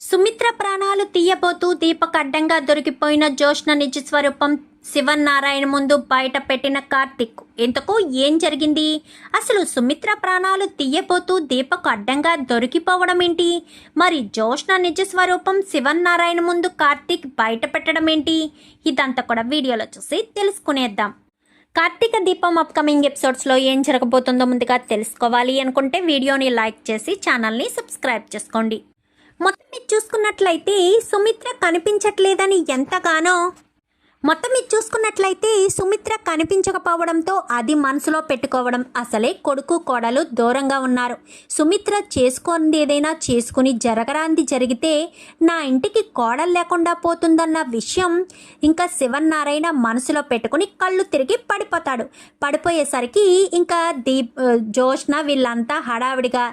సుమిత్ర ప్రాణాలు తీయబోతూ దీపక్ అడ్డంగా దొరికిపోయిన జోష్న నిజ స్వరూపం శివన్నారాయణ ముందు బయట పెట్టిన కార్తిక్. ఇంతకు ఏం జరిగింది? అసలు సుమిత్ర ప్రాణాలు తీయబోతూ దీపక్ అడ్డంగా దొరికిపోవడం ఏంటి మరి జోష్న నిజ స్వరూపం శివన్నారాయణ ముందు కార్తిక్ బయట పెట్టడం ఏంటి ఇదంతా కూడా వీడియోలో చూసి తెలుసుకునేద్దాం. కార్తీక దీపం అప్కమింగ్ ఎపిసోడ్స్లో ఏం జరగబోతుందో ముందుగా తెలుసుకోవాలి అనుకుంటే వీడియోని లైక్ చేసి ఛానల్ని సబ్స్క్రైబ్ చేసుకోండి. మొత్తం చూసుకున్నట్లయితే సుమిత్ర కనిపించట్లేదని ఎంతగానో మొత్తం ఇది చూసుకున్నట్లయితే సుమిత్ర కనిపించకపోవడంతో అది మనసులో పెట్టుకోవడం అసలే కొడుకు కోడలు దూరంగా ఉన్నారు. సుమిత్ర చేసుకుంది ఏదైనా చేసుకుని జరగరాంది జరిగితే నా ఇంటికి కోడలు లేకుండా పోతుందన్న విషయం ఇంకా శివన్నారాయణ మనసులో పెట్టుకుని కళ్ళు తిరిగి పడిపోతాడు. పడిపోయేసరికి ఇంకా దీప్ జోష్న వీళ్ళంతా హడావిడిగా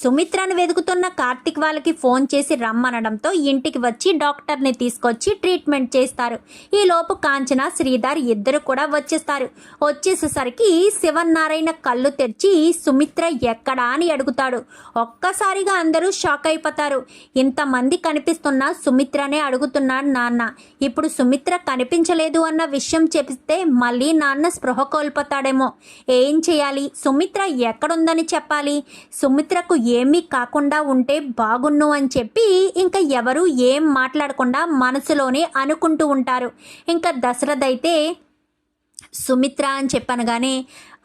సుమిత్రను వెతుకుతున్న కార్తిక్ వాళ్ళకి ఫోన్ చేసి రమ్మనడంతో ఇంటికి వచ్చి డాక్టర్ని తీసుకొచ్చి ట్రీట్మెంట్ చేస్తారు. ఈ లోపు కాంచన శ్రీధర్ ఇద్దరు కూడా వచ్చేస్తారు. వచ్చేసేసరికి శివనారాయణ కళ్ళు తెరిచి సుమిత్ర ఎక్కడా? అని అడుగుతాడు. ఒక్కసారిగా అందరూ షాక్ అయిపోతారు. ఇంతమంది కనిపిస్తున్న సుమిత్రనే అడుగుతున్నాడు నాన్న. ఇప్పుడు సుమిత్ర కనిపించలేదు అన్న విషయం చెప్తే మళ్ళీ నాన్న స్పృహ కోల్పోతాడేమో. ఏం చేయాలి? సుమిత్ర ఎక్కడుందని చెప్పాలి? సుమిత్రకు ఏమీ కాకుండా ఉంటే బాగున్ను అని చెప్పి ఇంకా ఎవరు ఏం మాట్లాడకుండా మనసులోనే అనుకుంటూ ఉంటారు. ఇంకా దశరథ్ అయితే సుమిత్ర అని చెప్పనగానే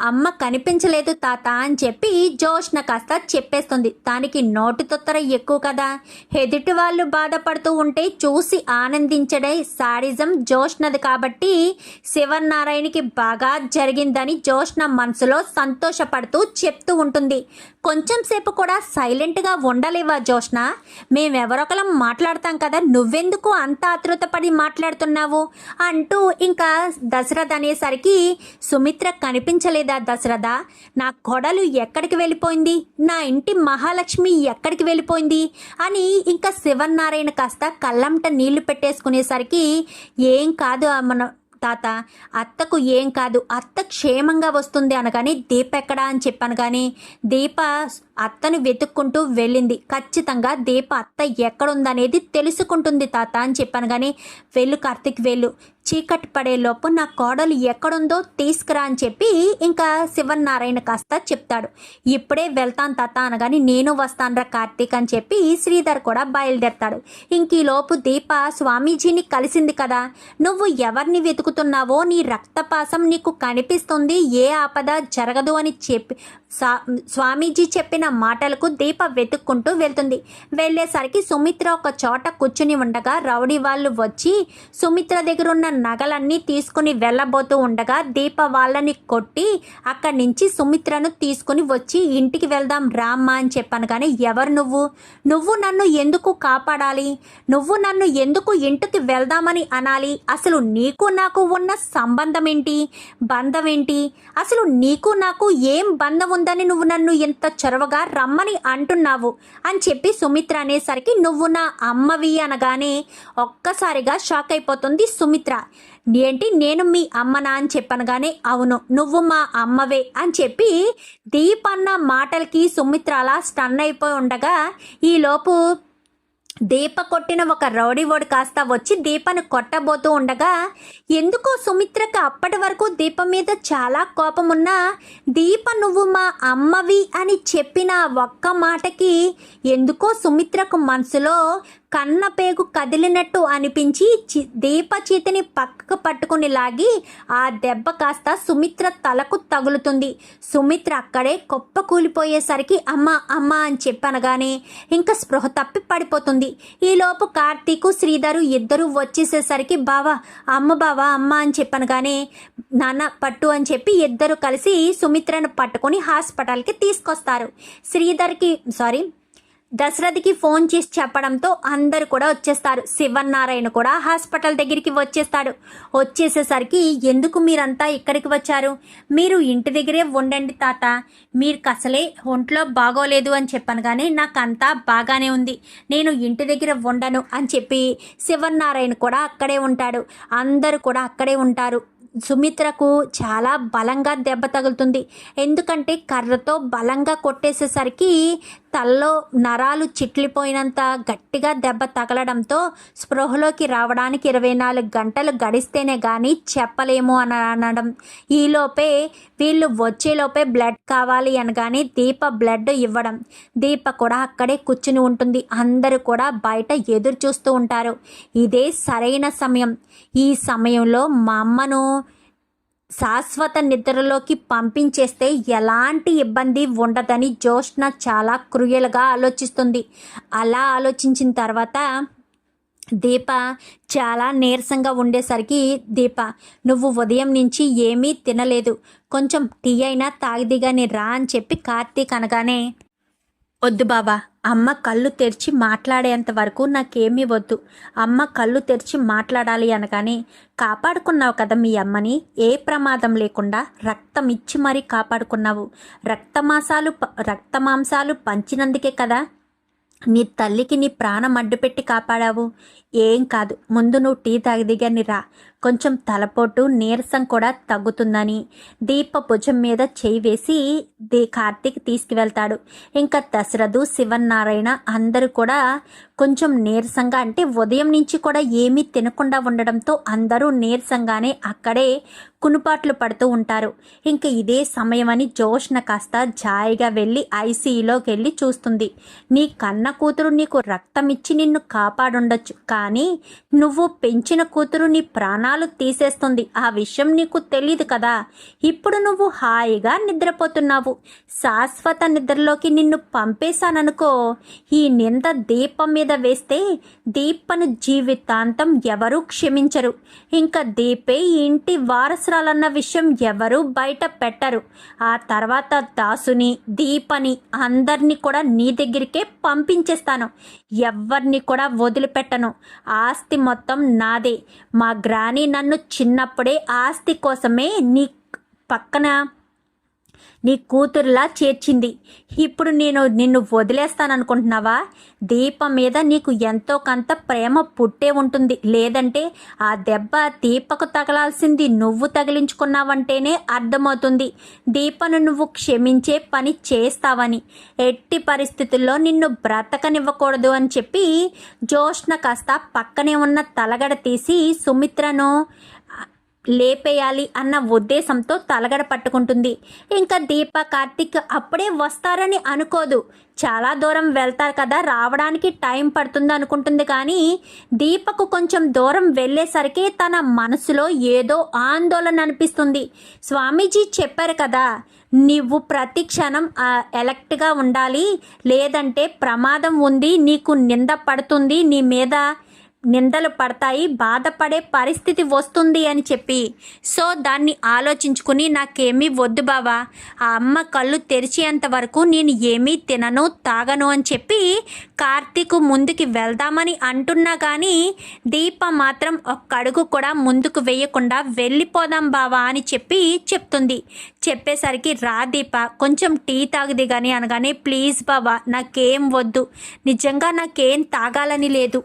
అమ్మ కనిపించలేదు తాత అని చెప్పి జోష్న కాస్త చెప్పేస్తుంది. దానికి నోటి తొత్తర ఎక్కువ కదా. ఎదుటి వాళ్ళు బాధపడుతూ ఉంటే చూసి ఆనందించడే సాడిజం జోష్నది కాబట్టి శివనారాయణకి బాగా జరిగిందని జోష్న మనసులో సంతోషపడుతూ చెప్తూ ఉంటుంది. కొంచెం సేపు కూడా సైలెంట్గా ఉండలేవా జోష్న? మేమెవరొకలం మాట్లాడతాం కదా. నువ్వెందుకు అంత ఆతృతపడి మాట్లాడుతున్నావు? అంటూ ఇంకా దశరథ్ అనేసరికి సుమిత్ర కనిపించలేదా దశరథ? నా కొడలు ఎక్కడికి వెళ్ళిపోయింది? నా ఇంటి మహాలక్ష్మి ఎక్కడికి వెళ్ళిపోయింది? అని ఇంకా శివనారాయణ కాస్త కళ్ళంట నీళ్ళు పెట్టేసుకునేసరికి ఏం కాదు మన తాత అత్తకు ఏం కాదు అత్త క్షేమంగా వస్తుంది అనగానే దీప ఎక్కడా అని చెప్పాను కానీ దీప అత్తను వెతుక్కుంటూ వెళ్ళింది. ఖచ్చితంగా దీప అత్త ఎక్కడుందనేది తెలుసుకుంటుంది తాత అని చెప్పాను కానీ వెళ్ళు కార్తిక్ వెళ్ళు. చీకటి పడేలోపు నా కోడలు ఎక్కడుందో తీసుకురా అని చెప్పి ఇంకా శివనారాయణ కాస్త చెప్తాడు. ఇప్పుడే వెళ్తాను తాత అనగాని నేను వస్తానురా కార్తీక్ అని చెప్పి శ్రీధర్ కూడా బయలుదేరతాడు. ఇంక ఈ లోపు దీప స్వామీజీని కలిసింది కదా. నువ్వు ఎవరిని వెతుకుతున్నావో నీ రక్తపాసం నీకు కనిపిస్తుంది ఏ ఆపద జరగదు అని చెప్పి స్వామీజీ చెప్పిన మాటలకు దీప వెతుక్కుంటూ వెళ్తుంది. వెళ్ళేసరికి సుమిత్ర ఒక చోట కూర్చుని ఉండగా రౌడీ వాళ్ళు వచ్చి సుమిత్ర దగ్గర ఉన్న నగలన్నీ తీసుకుని వెళ్ళబోతూ ఉండగా దీప వాళ్ళని కొట్టి అక్కడి నుంచి సుమిత్రను తీసుకుని వచ్చి ఇంటికి వెళ్దాం రామ్మా అని చెప్పాను. కానీ ఎవరు నువ్వు? నువ్వు నన్ను ఎందుకు కాపాడాలి? నువ్వు నన్ను ఎందుకు ఇంటికి వెళ్దామని అనాలి? అసలు నీకు నాకు ఉన్న సంబంధం ఏంటి బంధం ఏంటి అసలు నీకు నాకు ఏం బంధం ఉందని నువ్వు నన్ను ఎంత చొరవగా రమ్మని అంటున్నావు? అని చెప్పి సుమిత్ర అనేసరికి నువ్వు నా అమ్మవి అనగానే ఒక్కసారిగా షాక్ అయిపోతుంది సుమిత్ర. ఏంటి నేను మీ అమ్మనా అని చెప్పనగానే అవును నువ్వు మా అమ్మవే అని చెప్పి దీప్ అన్న మాటలకి సుమిత్ర అలా స్టన్ అయిపోయి ఉండగా ఈలోపు దీప కొట్టిన ఒక రౌడీవోడు కాస్త వచ్చి దీపను కొట్టబోతూ ఉండగా ఎందుకో సుమిత్రకి అప్పటి వరకు దీప మీద చాలా కోపం ఉన్నా దీప నువ్వు మా అమ్మవి అని చెప్పిన ఒక్క మాటకి ఎందుకో సుమిత్రకు మనసులో కన్న పేగు కదిలినట్టు అనిపించి చి దీప చేతిని పక్కకు పట్టుకుని లాగి ఆ దెబ్బ కాస్త సుమిత్ర తలకు తగులుతుంది. సుమిత్ర అక్కడే కొప్ప కూలిపోయేసరికి అమ్మ అమ్మ అని చెప్పనగానే ఇంకా స్పృహ తప్పి పడిపోతుంది. ఈలోపు కార్తీకు శ్రీధరు ఇద్దరు వచ్చేసేసరికి బావా అమ్మ బావా అమ్మ అని చెప్పనగానే నాన్న పట్టు అని చెప్పి ఇద్దరు కలిసి సుమిత్రను పట్టుకొని హాస్పిటల్కి తీసుకొస్తారు. శ్రీధర్కి సారీ దశరథికి ఫోన్ చేసి చెప్పడంతో అందరు కూడా వచ్చేస్తారు. శివనారాయణ కూడా హాస్పిటల్ దగ్గరికి వచ్చేస్తాడు. వచ్చేసేసరికి ఎందుకు మీరంతా ఇక్కడికి వచ్చారు? మీరు ఇంటి దగ్గరే ఉండండి తాత. మీరు అసలే ఒంట్లో బాగోలేదు అని చెప్పాను కానీ నాకు అంతా బాగానే ఉంది. నేను ఇంటి దగ్గర ఉండను అని చెప్పి శివనారాయణ కూడా అక్కడే ఉంటాడు. అందరూ కూడా అక్కడే ఉంటారు. సుమిత్రకు చాలా బలంగా దెబ్బ తగులుతుంది. ఎందుకంటే కర్రతో బలంగా కొట్టేసేసరికి తల్లో నరాలు చిట్లిపోయినంత గట్టిగా దెబ్బ తగలడంతో స్పృహలోకి రావడానికి ఇరవై నాలుగు గంటలు గడిస్తేనే కానీ చెప్పలేము అని అనడం. ఈలోపే వీళ్ళు వచ్చేలోపే బ్లడ్ కావాలి అనగానే దీప బ్లడ్ ఇవ్వడం. దీప కూడా అక్కడే కూర్చుని ఉంటుంది. అందరూ కూడా బయట ఎదురు చూస్తూ ఉంటారు. ఇదే సరైన సమయం. ఈ సమయంలో మా అమ్మను శాశ్వత నిద్రలోకి పంపించేస్తే ఎలాంటి ఇబ్బంది ఉండదని జోష్న చాలా క్రూయల్గా ఆలోచిస్తుంది. అలా ఆలోచించిన తర్వాత దీప చాలా నీరసంగా ఉండేసరికి దీప నువ్వు ఉదయం నుంచి ఏమీ తినలేదు. కొంచెం టీ అయినా తాగిదిగాని రా అని చెప్పి కార్తీక్ అనగానే వద్దు బాబా అమ్మ కళ్ళు తెరిచి మాట్లాడేంత వరకు నాకేమీ వద్దు. అమ్మ కళ్ళు తెరిచి మాట్లాడాలి అనగానే కాపాడుకున్నావు కదా మీ అమ్మని? ఏ ప్రమాదం లేకుండా రక్తం ఇచ్చి మరీ కాపాడుకున్నావు. రక్తమాసాలు ప- రక్తమాంసాలు పంచినందుకే కదా నీ తల్లికి నీ ప్రాణం అడ్డుపెట్టి కాపాడావు. ఏం కాదు. ముందు నువ్వు టీ తాగదిగాని రా. కొంచెం తలపోటు నీరసం కూడా తగ్గుతుందని దీప భుజం మీద చేయి వేసి దే కార్తీక్ తీసుకువెళ్తాడు. ఇంకా దశరథు శివన్నారాయణ అందరూ కూడా కొంచెం నీరసంగా అంటే ఉదయం నుంచి కూడా ఏమీ తినకుండా ఉండడంతో అందరూ నీరసంగానే అక్కడే కునుపాట్లు పడుతూ ఉంటారు. ఇంకా ఇదే సమయమని జోష్న కాస్త జాయిగా వెళ్ళి ఐసీయూలోకి వెళ్ళి చూస్తుంది. నీ కన్న కూతురు నీకు రక్తం ఇచ్చి నిన్ను కాపాడుండొచ్చు కానీ నువ్వు పెంచిన కూతురు నీ ప్రాణాలు తీసేస్తుంది. ఆ విషయం నీకు తెలియదు కదా? ఇప్పుడు నువ్వు హాయిగా నిద్రపోతున్నావు. శాశ్వత నిద్రలోకి నిన్ను పంపేశాననుకో. ఈ నింద దీపం మీద వేస్తే దీపను జీవితాంతం ఎవరూ క్షమించరు. ఇంకా దీపే ఇంటి వారసురాలన్న విషయం ఎవరూ బయట పెట్టరు. ఆ తర్వాత దాసుని దీపని అందరినీ కూడా నీ దగ్గరికే పంపించేస్తాను. ఎవరిని కూడా వదిలిపెట్టను. ఆస్తి మొత్తం నాదే. మా గ్రాని నన్ను చిన్నప్పుడే ఆస్తి కోసమే నీ పక్కన నీ కూతురులా చేర్చింది. ఇప్పుడు నేను నిన్ను వదిలేస్తాననుకుంటున్నావా? దీపం మీద నీకు ఎంతో కొంత ప్రేమ పుట్టే ఉంటుంది. లేదంటే ఆ దెబ్బ దీపకు తగలాల్సింది నువ్వు తగిలించుకున్నావంటేనే అర్థమవుతుంది. దీపను నువ్వు క్షమించే పని చేస్తావని. ఎట్టి పరిస్థితుల్లో నిన్ను బ్రతకనివ్వకూడదు అని చెప్పి జోష్న కాస్త పక్కనే ఉన్న తలగడ తీసి సుమిత్రను లేపేయాలి అన్న ఉద్దేశంతో తలగడ పట్టుకుంటుంది. ఇంకా దీప కార్తిక్ అప్పుడే వస్తారని అనుకోదు. చాలా దూరం వెళ్తారు కదా రావడానికి టైం పడుతుంది అనుకుంటుంది కానీ దీపకు కొంచెం దూరం వెళ్ళేసరికి తన మనసులో ఏదో ఆందోళన అనిపిస్తుంది. స్వామీజీ చెప్పారు కదా నువ్వు ప్రతి క్షణం ఎలక్ట్గా ఉండాలి. లేదంటే ప్రమాదం ఉంది నీకు నింద పడుతుంది నీ మీద నిందలు పడతాయి బాధపడే పరిస్థితి వస్తుంది అని చెప్పి. సో దాన్ని ఆలోచించుకుని నాకేమీ వద్దు బావా. ఆ అమ్మ కళ్ళు తెరిచేంత వరకు నేను ఏమీ తినను తాగను అని చెప్పి కార్తీక్ ముందుకి వెళ్దామని అంటున్నా కానీ దీప మాత్రం ఒక్క అడుగు కూడా ముందుకు వేయకుండా వెళ్ళిపోదాం బావా అని చెప్పి చెప్తుంది. చెప్పేసరికి రా దీప కొంచెం టీ తాగుది కానీ అనగానే ప్లీజ్ బావా నాకేం వద్దు. నిజంగా నాకేం తాగాలని లేదు.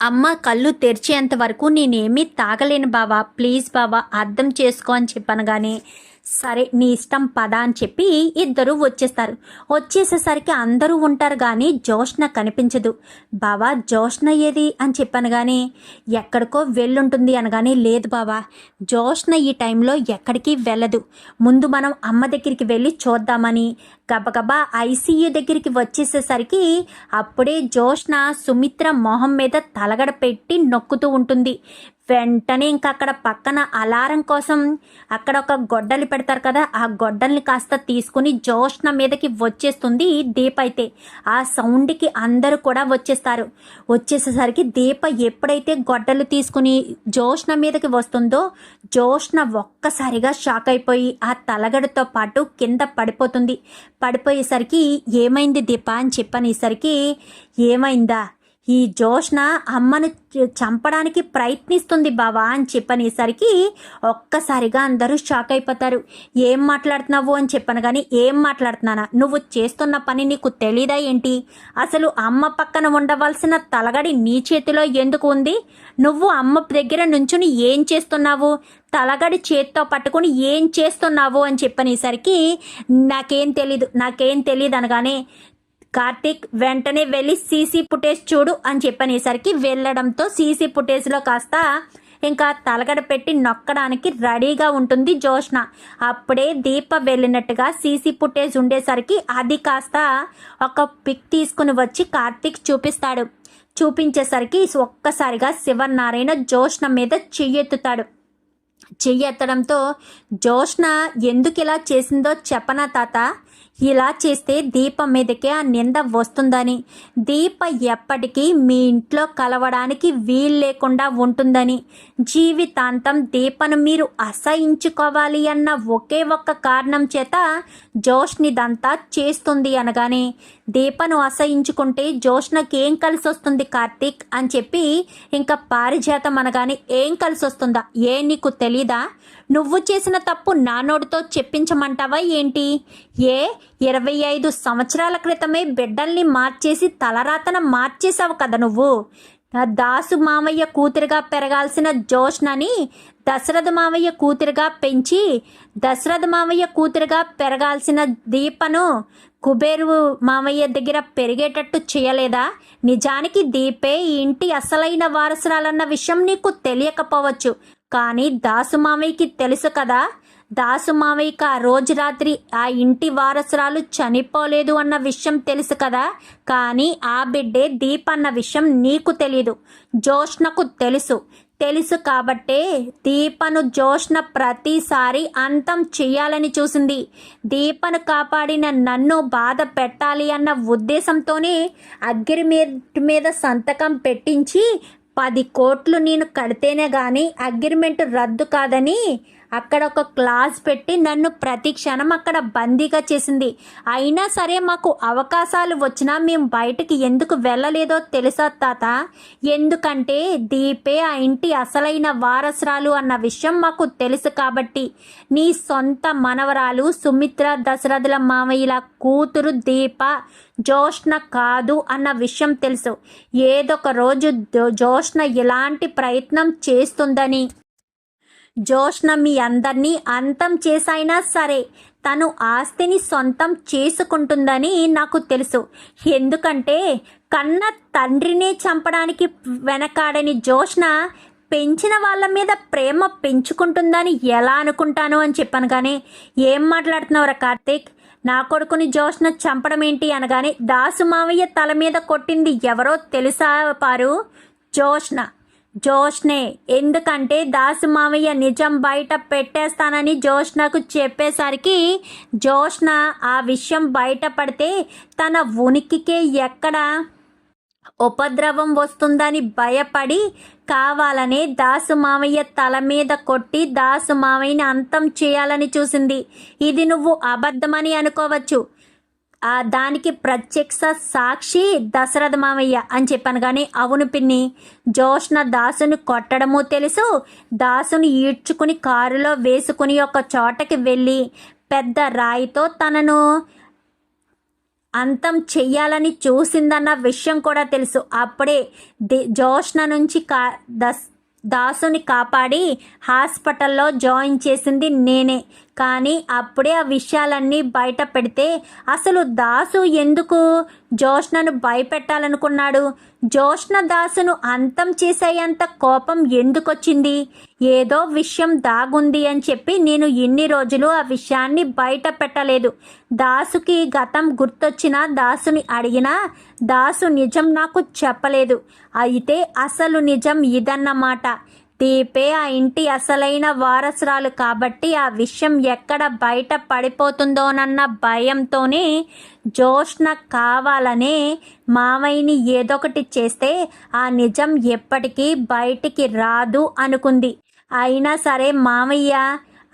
అమ్మ కళ్ళు తెరిచేంత వరకు నేనేమీ తాగలేను బావా. ప్లీజ్ బావా అర్థం చేసుకో అని చెప్పాను కానీ సరే నీ ఇష్టం పద అని చెప్పి ఇద్దరు వచ్చేస్తారు. వచ్చేసేసరికి అందరూ ఉంటారు కానీ జోష్న కనిపించదు. బావా జోష్న ఏది అని చెప్పాను కానీ ఎక్కడికో వెళ్ళుంటుంది అనగానే లేదు బావా. జోష్న ఈ టైంలో ఎక్కడికి వెళ్ళదు. ముందు మనం అమ్మ దగ్గరికి వెళ్ళి చూద్దామని గబగబా ఐసీయూ దగ్గరికి వచ్చేసేసరికి అప్పుడే జోష్న సుమిత్ర మొహం మీద తలగడ పెట్టి నొక్కుతూ ఉంటుంది. వెంటనే ఇంకా అక్కడ పక్కన అలారం కోసం అక్కడ ఒక గొడ్డలి పెడతారు కదా ఆ గొడ్డల్ని కాస్త తీసుకుని జోష్న మీదకి వచ్చేస్తుంది దీప అయితే. ఆ సౌండ్కి అందరూ కూడా వచ్చేస్తారు. వచ్చేసేసరికి దీప ఎప్పుడైతే గొడ్డలు తీసుకుని జోష్న మీదకి వస్తుందో జోష్న ఒక్కసారిగా షాక్ అయిపోయి ఆ తలగడతో పాటు కింద పడిపోతుంది. పడిపోయేసరికి ఏమైంది దీప అని చెప్పనేసరికి ఏమైందా? ఈ జోష్న అమ్మను చంపడానికి ప్రయత్నిస్తుంది బావా అని చెప్పనేసరికి ఒక్కసారిగా అందరూ షాక్ అయిపోతారు. ఏం మాట్లాడుతున్నావు అని చెప్పాను కానీ ఏం మాట్లాడుతున్నానా? నువ్వు చేస్తున్న పని నీకు తెలీదా ఏంటి? అసలు అమ్మ పక్కన ఉండవలసిన తలగడి నీ చేతిలో ఎందుకు ఉంది? నువ్వు అమ్మ దగ్గర నుంచుని ఏం చేస్తున్నావు? తలగడి చేత్తో పట్టుకుని ఏం చేస్తున్నావు అని చెప్పనేసరికి నాకేం తెలీదు నాకేం తెలియదు అనగానే కార్తీక్ వెంటనే వెళ్ళి సీసీ ఫుటేజ్ చూడు అని చెప్పనేసరికి వెళ్ళడంతో సీసీ ఫుటేజ్లో కాస్త ఇంకా తలగడ పెట్టి నొక్కడానికి రెడీగా ఉంటుంది జోష్న అప్పుడే దీప వెళ్ళినట్టుగా సీసీ ఫుటేజ్ ఉండేసరికి అది కాస్త ఒక పిక్ తీసుకుని వచ్చి కార్తీక్ చూపిస్తాడు. చూపించేసరికి ఒక్కసారిగా శివనారాయణ జోష్న మీద చెయ్యెత్తుతాడు. చెయ్యెత్తడంతో జోష్న ఎందుకు ఇలా చేసిందో చెప్పనా తాత? ఇలా చేస్తే దీప మీదకే ఆ నింద వస్తుందని. దీప ఎప్పటికీ మీ ఇంట్లో కలవడానికి వీలు లేకుండా ఉంటుందని. జీవితాంతం దీపను మీరు అసహించుకోవాలి అన్న ఒకే ఒక్క కారణం చేత జోష్నిదంతా చేస్తుంది అనగానే దీపను అసహించుకుంటే జోష్నకి ఏం కలిసి వస్తుంది కార్తీక్ అని చెప్పి ఇంకా పారిజాతం అనగానే ఏం కలిసి వస్తుందా ఏ నీకు తెలీదా? నువ్వు చేసిన తప్పు నానోడితో చెప్పించమంటావా ఏంటి? ఏ? ఇరవై ఐదు సంవత్సరాల క్రితమే బిడ్డల్ని మార్చేసి తలరాతన మార్చేశావు కదా నువ్వు. దాసు మామయ్య కూతురుగా పెరగాల్సిన జోష్నని దశరథ మామయ్య కూతురుగా పెంచి దశరథ మామయ్య కూతురుగా పెరగాల్సిన దీపను కుబేరు మామయ్య దగ్గర పెరిగేటట్టు చేయలేదా? నిజానికి దీపే ఇంటి అసలైన వారసురాలన్న విషయం నీకు తెలియకపోవచ్చు. కానీ దాసుమావయ్యకి తెలుసు కదా. దాసుమామయ్యకి ఆ రోజు రాత్రి ఆ ఇంటి వారసురాలు చనిపోలేదు అన్న విషయం తెలుసు కదా. కానీ ఆ బిడ్డే దీప్ అన్న విషయం నీకు తెలీదు. జోష్నకు తెలుసు. తెలుసు కాబట్టే దీపను జోష్న ప్రతిసారి అంతం చేయాలని చూసింది. దీపను కాపాడిన నన్ను బాధ పెట్టాలి అన్న ఉద్దేశంతోనే అగ్గిరి మీద మీద సంతకం పెట్టించి పది కోట్లు నేను కడితేనే కానీ అగ్రిమెంట్ రద్దు కాదని అక్కడ ఒక క్లాస్ పెట్టి నన్ను ప్రతి క్షణం అక్కడ బందీగా చేసింది. అయినా సరే మాకు అవకాశాలు వచ్చినా మేము బయటకు ఎందుకు వెళ్ళలేదో తెలుసా తాత? ఎందుకంటే దీపే ఆ ఇంటి అసలైన వారసురాలు అన్న విషయం మాకు తెలుసు కాబట్టి. నీ సొంత మనవరాలు సుమిత్ర దశరథుల మామయ్యల కూతురు దీప జోష్న కాదు అన్న విషయం తెలుసు. ఏదొక రోజు జోష్ణ ఇలాంటి ప్రయత్నం చేస్తుందని జోష్న మీ అందరినీ అంతం చేసైనా సరే తను ఆస్తిని సొంతం చేసుకుంటుందని నాకు తెలుసు. ఎందుకంటే కన్న తండ్రినే చంపడానికి వెనకాడని జోష్న పెంచిన వాళ్ళ మీద ప్రేమ పెంచుకుంటుందని ఎలా అనుకుంటాను అని చెప్పాను కానీ ఏం మాట్లాడుతున్నావురా కార్తీక్? నా కొడుకుని జోష్న చంపడం ఏంటి అనగానే దాసు మావయ్య తల మీద కొట్టింది ఎవరో తెలుసా పారు? జోష్న. జోష్నే ఎందుకంటే దాసు మామయ్య నిజం బయట పెట్టేస్తానని జోష్నకు చెప్పేసరికి జోష్న ఆ విషయం బయటపడితే తన ఉనికికే ఎక్కడ ఉపద్రవం వస్తుందని భయపడి కావాలనే దాసు మామయ్య తల మీద కొట్టి దాసు మామయ్యని అంతం చేయాలని చూసింది. ఇది నువ్వు అబద్ధమని అనుకోవచ్చు. దానికి ప్రత్యక్ష సాక్షి దశరథ మామయ్య అని చెప్పాను. కానీ అవును పిన్ని జోష్న దాసుని కొట్టడము తెలుసు. దాసుని ఈడ్చుకుని కారులో వేసుకుని ఒక చోటకి వెళ్ళి పెద్ద రాయితో తనను అంతం చెయ్యాలని చూసిందన్న విషయం కూడా తెలుసు. అప్పుడే ది జోష్న నుంచి కా దస్ దాసుని కాపాడి హాస్పిటల్లో జాయిన్ చేసింది నేనే. కానీ అప్పుడే ఆ విషయాలన్నీ బయట పెడితే అసలు దాసు ఎందుకు? జోష్నను భయపెట్టాలనుకున్నాడు. జోష్న దాసును అంతం చేసేంత కోపం ఎందుకొచ్చింది? ఏదో విషయం దాగుంది అని చెప్పి నేను ఇన్ని రోజులు ఆ విషయాన్ని బయట పెట్టలేదు. దాసుకి గతం గుర్తొచ్చినా దాసుని అడిగినా దాసు నిజం నాకు చెప్పలేదు. అయితే అసలు నిజం ఇదన్నమాట. దీపే ఆ ఇంటి అసలైన వారసురాలు కాబట్టి ఆ విషయం ఎక్కడ బయట పడిపోతుందోనన్న భయంతోనే జోష్న కావాలనే మామయ్యని ఏదొకటి చేస్తే ఆ నిజం ఎప్పటికీ బయటికి రాదు అనుకుంది. అయినా సరే మామయ్య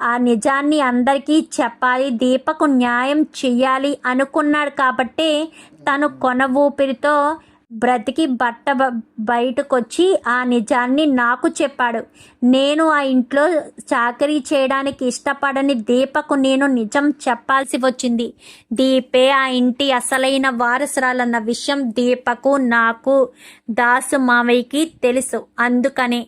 ఆ నిజాన్ని అందరికీ చెప్పాలి దీపకు న్యాయం చెయ్యాలి అనుకున్నాడు కాబట్టి తను కొన ఊపిరితో బ్రతికి బట్ట బయటకొచ్చి ఆ నిజాన్ని నాకు చెప్పాడు. నేను ఆ ఇంట్లో చాకరీ చేయడానికి ఇష్టపడని దీపకు నేను నిజం చెప్పాల్సి వచ్చింది. దీపే ఆ ఇంటి అసలైన వారసురాలన్న విషయం దీపకు నాకు దాసు మావయ్యకి తెలుసు. అందుకనే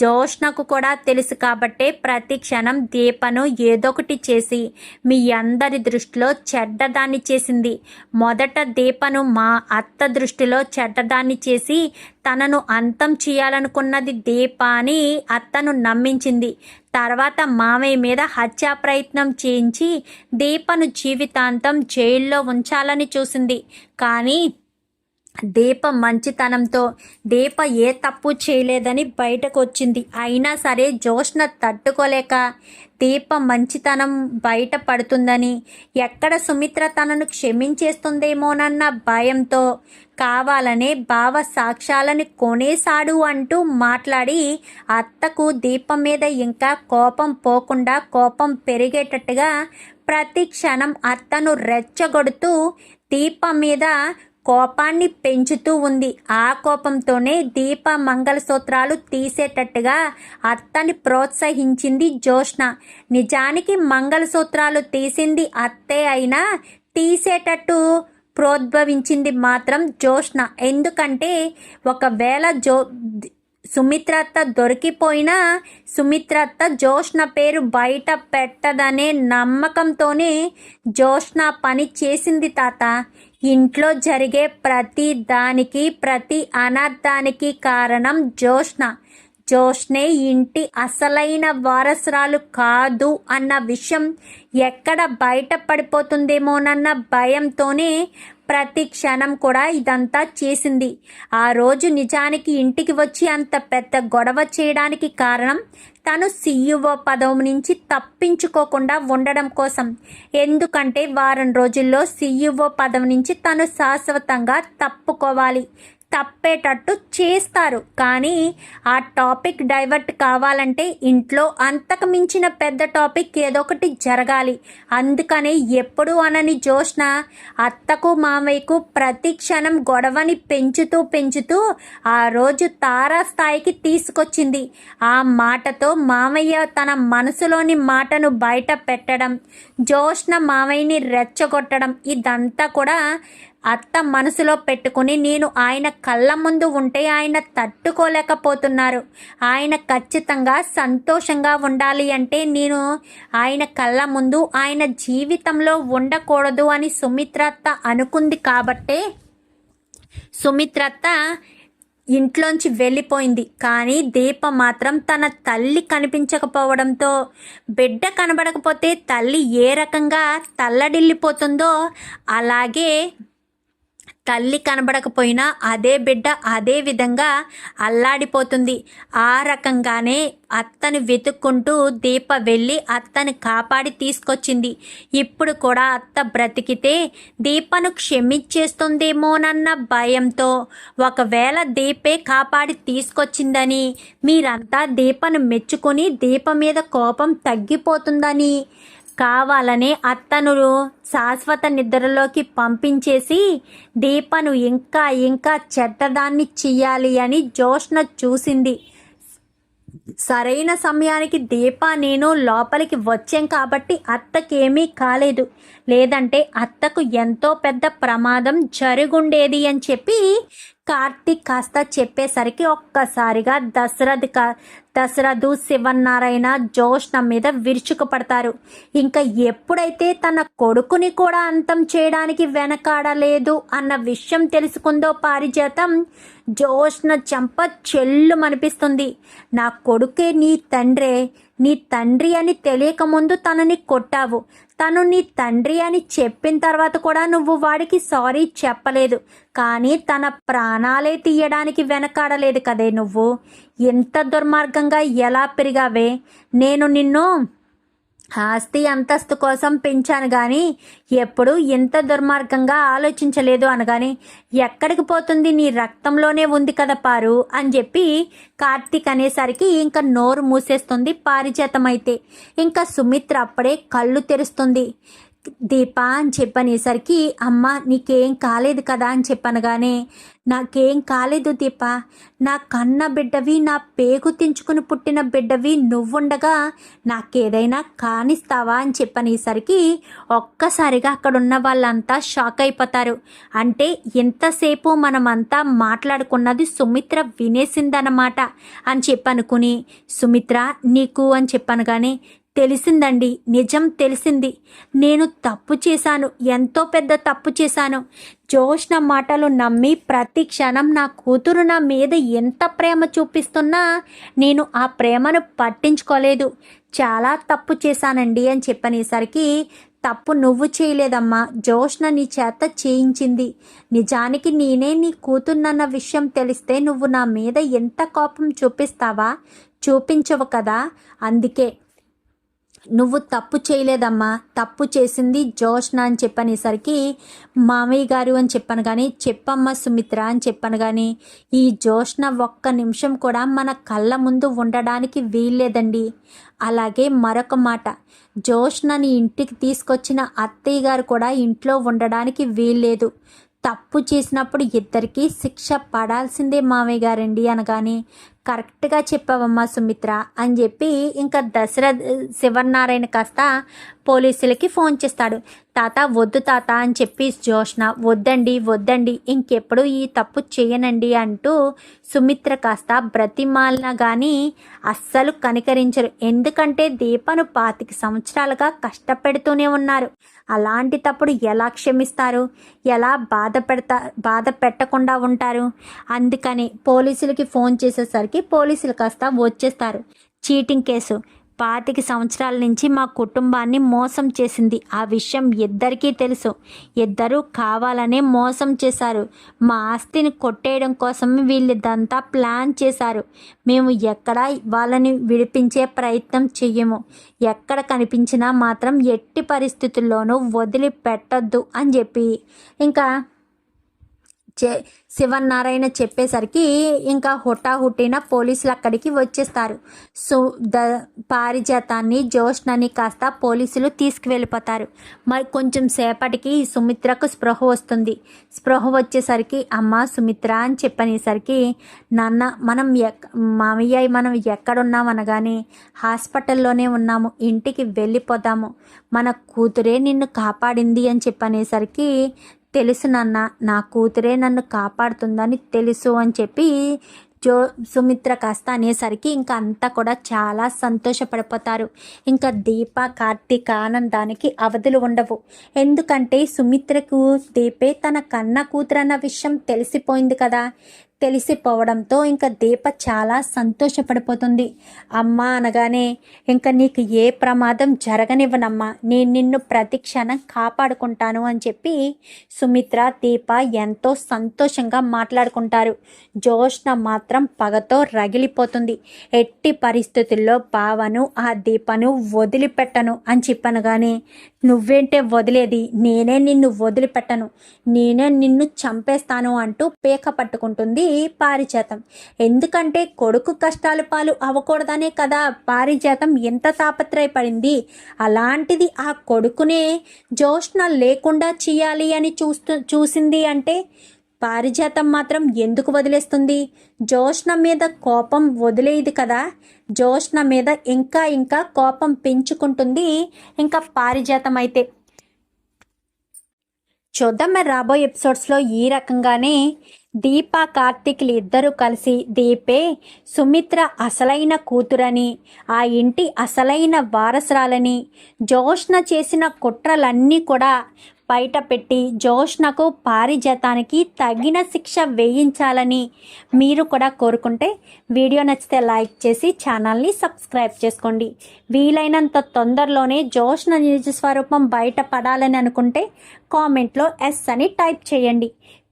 జోష్నకు కూడా తెలుసు కాబట్టే ప్రతి క్షణం దీపను ఏదొకటి చేసి మీ అందరి దృష్టిలో చెడ్డదాన్ని చేసింది. మొదట దీపను మా అత్త దృష్టిలో చెడ్డదాన్ని చేసి తనను అంతం చేయాలనుకున్నది దీప అని అత్తను నమ్మించింది. తర్వాత మామయ్య మీద హత్యా ప్రయత్నం చేయించి దీపను జీవితాంతం జైల్లో ఉంచాలని చూసింది. కానీ దీప మంచితనంతో దీప ఏ తప్పు చేయలేదని బయటకు వచ్చింది అయినా సరే జోష్న తట్టుకోలేక దీప మంచితనం బయట పడుతుందని ఎక్కడ సుమిత్ర తనను క్షమించేస్తుందేమోనన్న భయంతో కావాలనే భావ సాక్ష్యాలని కొనేశాడు అంటూ మాట్లాడి అత్తకు దీపం మీద ఇంకా కోపం పోకుండా కోపం పెరిగేటట్టుగా ప్రతి క్షణం అత్తను రెచ్చగొడుతూ దీపం మీద కోపాన్ని పెంచుతూ ఉంది. ఆ కోపంతోనే దీప మంగళసూత్రాలు తీసేటట్టుగా అత్తని ప్రోత్సహించింది జోష్ణ నిజానికి మంగళసూత్రాలు తీసింది అత్తే అయినా తీసేటట్టు ప్రోద్భవించింది మాత్రం జోష్ణ ఎందుకంటే ఒకవేళ జో సుమిత్రత్త దొరికిపోయినా సుమిత్రత్త జోష్ణ పేరు బయట పెట్టదనే నమ్మకంతోనే జోష్ణ పని చేసింది తాత. ఇంట్లో జరిగే ప్రతి దానికి ప్రతి అనర్థానికి కారణం జోష్న జోష్నే ఇంటి అసలైన వారసురాలు కాదు అన్న విషయం ఎక్కడ బయట పడిపోతుందేమోనన్న భయంతోనే ప్రతి క్షణం కూడా ఇదంతా చేసింది. ఆ రోజు నిజానికి ఇంటికి వచ్చి అంత పెద్ద గొడవ చేయడానికి కారణం తను సీఈఓ పదవి నుంచి తప్పించుకోకుండా ఉండడం కోసం. ఎందుకంటే వారం రోజుల్లో సీఈఓ పదవి నుంచి తను శాశ్వతంగా తప్పుకోవాలి. తప్పేటట్టు చేస్తారు. కానీ ఆ టాపిక్ డైవర్ట్ కావాలంటే ఇంట్లో అంతకు మించిన పెద్ద టాపిక్ ఏదో ఒకటి జరగాలి. అందుకని ఎప్పుడు అనని జోష్న అత్తకు మామయ్యకు ప్రతి క్షణం గొడవని పెంచుతూ పెంచుతూ ఆ రోజు తారా స్థాయికి తీసుకొచ్చింది. ఆ మాటతో మామయ్య తన మనసులోని మాటను బయట పెట్టడం జోష్న మామయ్యని రెచ్చగొట్టడం ఇదంతా కూడా అత్త మనసులో పెట్టుకుని నేను ఆయన కళ్ళ ముందు ఉంటే ఆయన తట్టుకోలేకపోతున్నారు. ఆయన ఖచ్చితంగా సంతోషంగా ఉండాలి అంటే నేను ఆయన కళ్ళ ముందు ఆయన జీవితంలో ఉండకూడదు అని సుమిత్రత్త అనుకుంది కాబట్టే సుమిత్రత్త ఇంట్లోంచి వెళ్ళిపోయింది. కానీ దీప మాత్రం తన తల్లి కనిపించకపోవడంతో బిడ్డ కనబడకపోతే తల్లి ఏ రకంగా తల్లడిల్లిపోతుందో అలాగే తల్లి కనబడకపోయినా అదే బిడ్డ అదే విధంగా అల్లాడిపోతుంది. ఆ రకంగానే అత్తని వెతుక్కుంటూ దీప వెళ్ళి అత్తని కాపాడి తీసుకొచ్చింది. ఇప్పుడు కూడా అత్త బ్రతికితే దీపను క్షమించేస్తుందేమోనన్న భయంతో ఒకవేళ దీపే కాపాడి తీసుకొచ్చిందని మీరంతా దీపను మెచ్చుకొని దీప మీద కోపం తగ్గిపోతుందని కావాలనే అత్తను శాశ్వత నిద్రలోకి పంపించేసి దీపను ఇంకా ఇంకా చెడ్డదాన్ని చెయ్యాలి అని జోష్న చూసింది. సరైన సమయానికి దీప నేను లోపలికి వచ్చాం కాబట్టి అత్తకేమీ కాలేదు. లేదంటే అత్తకు ఎంతో పెద్ద ప్రమాదం జరుగుండేది అని చెప్పి కార్తీక్ కాస్త చెప్పేసరికి ఒక్కసారిగా దశరథ్ కా దశరథు శివన్నారాయణ జోష్ణ మీద విరుచుకుపడతారు. ఇంకా ఎప్పుడైతే తన కొడుకుని కూడా అంతం చేయడానికి వెనకాడలేదు అన్న విషయం తెలుసుకుందో పారిజాతం జోష్ణ చంప చెల్లు అనిపిస్తుంది నా కొడుకే నీ తండ్రే నీ తండ్రి అని తెలియకముందు తనని కొట్టావు. తను నీ తండ్రి అని చెప్పిన తర్వాత కూడా నువ్వు వాడికి సారీ చెప్పలేదు. కానీ తన ప్రాణాలే తీయడానికి వెనకాడలేదు కదే నువ్వు. ఎంత దుర్మార్గంగా ఎలా పెరిగావే? నేను నిన్ను ఆస్తి అంతస్తు కోసం పెంచాను కానీ ఎప్పుడు ఇంత దుర్మార్గంగా ఆలోచించలేదు అనగాని ఎక్కడికి పోతుంది నీ రక్తంలోనే ఉంది కదా పారు అని చెప్పి కార్తీక్ అనేసరికి ఇంకా నోరు మూసేస్తుంది పారిజాతం అయితే ఇంకా సుమిత్ర అప్పుడే కళ్ళు తెరుస్తుంది. దీప అని చెప్పనేసరికి అమ్మ నీకేం కాలేదు కదా అని చెప్పనగానే నాకేం కాలేదు దీప. నా కన్న బిడ్డవి నా పేగు తెంచుకుని పుట్టిన బిడ్డవి నువ్వుండగా నాకేదైనా కానిస్తావా అని చెప్పనేసరికి ఒక్కసారిగా అక్కడున్న వాళ్ళంతా షాక్ అయిపోతారు. అంటే ఎంతసేపు మనమంతా మాట్లాడుకున్నది సుమిత్ర వినేసిందన్నమాట అని చెప్పనుకుని సుమిత్ర నీకు అని చెప్పాను కానీ తెలిసిందండి. నిజం తెలిసింది. నేను తప్పు చేశాను. ఎంతో పెద్ద తప్పు చేశాను. జోష్న మాటలు నమ్మి ప్రతి క్షణం నా కూతురు నా మీద ఎంత ప్రేమ చూపిస్తున్నా నేను ఆ ప్రేమను పట్టించుకోలేదు. చాలా తప్పు చేశానండి అని చెప్పనేసరికి తప్పు నువ్వు చేయలేదమ్మా. జోష్న నీ చేత చేయించింది. నిజానికి నేనే నీ కూతున్నన్న విషయం తెలిస్తే నువ్వు నా మీద ఎంత కోపం చూపిస్తావా? చూపించవు కదా. అందుకే నువ్వు తప్పు చేయలేదమ్మా. తప్పు చేసింది జోష్న అని చెప్పనేసరికి మామయ్య గారు అని చెప్పాను కానీ చెప్పమ్మా సుమిత్ర అని చెప్పాను కానీ ఈ జోష్న ఒక్క నిమిషం కూడా మన కళ్ళ ముందు ఉండడానికి వీల్లేదండి. అలాగే మరొక మాట జోష్నని ఇంటికి తీసుకొచ్చిన అత్తయ్య గారు కూడా ఇంట్లో ఉండడానికి వీల్లేదు. తప్పు చేసినప్పుడు ఇద్దరికీ శిక్ష పడాల్సిందే మామయ్య గారండి అనగానే కరెక్ట్గా చెప్పావమ్మా సుమిత్ర అని చెప్పి ఇంకా దశరథ్ శివనారాయణ కాస్త పోలీసులకి ఫోన్ చేస్తాడు. తాత వద్దు తాత అని చెప్పి జోష్న వద్దండి వద్దండి ఇంకెప్పుడు ఈ తప్పు చేయనండి అంటూ సుమిత్ర కాస్త బ్రతిమాలిన కానీ అస్సలు కనికరించరు. ఎందుకంటే దీపను పాతిక సంవత్సరాలుగా కష్టపెడుతూనే ఉన్నారు. అలాంటి తప్పుడు ఎలా క్షమిస్తారు? ఎలా బాధ పెడతా బాధ పెట్టకుండా ఉంటారు? అందుకని పోలీసులకి ఫోన్ చేసేసరికి పోలీసులు కాస్త వచ్చేస్తారు. Cheating case. పాతిక సంవత్సరాల నుంచి మా కుటుంబాన్ని మోసం చేసింది. ఆ విషయం ఇద్దరికీ తెలుసు. ఇద్దరూ కావాలనే మోసం చేశారు. మా ఆస్తిని కొట్టేయడం కోసం వీళ్ళిదంతా ప్లాన్ చేశారు. మేము ఎక్కడ వాళ్ళని విడిపించే ప్రయత్నం చెయ్యము. ఎక్కడ కనిపించినా మాత్రం ఎట్టి పరిస్థితుల్లోనూ వదిలిపెట్టద్దు అని చెప్పి. ఇంకా చే శివనారాయణ చెప్పేసరికి ఇంకా హుటాహుటిన పోలీసులు అక్కడికి వచ్చేస్తారు. సో ద పారిజాతాన్ని జ్యోష్ణని కాస్త పోలీసులు తీసుకువెళ్ళిపోతారు. మరి కొంచెం సేపటికి సుమిత్రకు స్పృహ వస్తుంది. స్పృహ వచ్చేసరికి అమ్మ సుమిత్ర అని చెప్పనేసరికి నాన్న మనం ఎక్ మామయ్య మనం ఎక్కడున్నాం అనగానే హాస్పిటల్లోనే ఉన్నాము. ఇంటికి వెళ్ళిపోదాము. మన కూతురే నిన్ను కాపాడింది అని చెప్పనేసరికి తెలుసు నాన్న నా కూతురే నన్ను కాపాడుతుందని తెలుసు అని చెప్పి జో సుమిత్ర కాస్త అనేసరికి ఇంకా అంతా కూడా చాలా సంతోషపడిపోతారు. ఇంకా దీప కార్తీక ఆనందానికి అవధులు ఉండవు. ఎందుకంటే సుమిత్రకు దీపే తన కన్న కూతురన్న విషయం తెలిసిపోయింది కదా. తెలిసిపోవడంతో ఇంకా దీప చాలా సంతోషపడిపోతుంది. అమ్మ అనగానే ఇంకా నీకు ఏ ప్రమాదం జరగనివ్వనమ్మా. నేను నిన్ను ప్రతి క్షణం కాపాడుకుంటాను అని చెప్పి సుమిత్ర దీప ఎంతో సంతోషంగా మాట్లాడుకుంటారు. జోష్న మాత్రం పగతో రగిలిపోతుంది. ఎట్టి పరిస్థితుల్లో బావను ఆ దీపను వదిలిపెట్టను అని చెప్పనగానే నువ్వేంటే వదిలేది? నేనే నిన్ను వదిలిపెట్టను. నేనే నిన్ను చంపేస్తాను అంటూ పీక పట్టుకుంటుంది పారిజాతం. ఎందుకంటే కొడుకు కష్టాలు పాలు అవ్వకూడదనే కదా పారిజాతం ఎంత తాపత్రయపడింది. అలాంటిది ఆ కొడుకునే జోష్న లేకుండా చేయాలి అని చూస్తూ చూసింది అంటే పారిజాతం మాత్రం ఎందుకు వదిలేస్తుంది? జోష్న మీద కోపం వదిలేది కదా. జోష్న మీద ఇంకా ఇంకా కోపం పెంచుకుంటుంది ఇంకా పారిజాతం అయితే. చూద్దాం మరి రాబోయే ఎపిసోడ్స్లో ఈ రకంగానే దీప కార్తిక్లు ఇద్దరూ కలిసి దీపే సుమిత్ర అసలైన కూతురని ఆ ఇంటి అసలైన వారసురాలని జోష్న చేసిన కుట్రలన్నీ కూడా బయట పెట్టి జోష్నకు పారిజాతానికి తగిన శిక్ష వేయించాలని మీరు కూడా కోరుకుంటే వీడియో నచ్చితే లైక్ చేసి ఛానల్ని సబ్స్క్రైబ్ చేసుకోండి. వీలైనంత తొందరలోనే జోష్న నిజ స్వరూపం బయట పడాలని అనుకుంటే కామెంట్లో ఎస్ అని టైప్ చేయండి.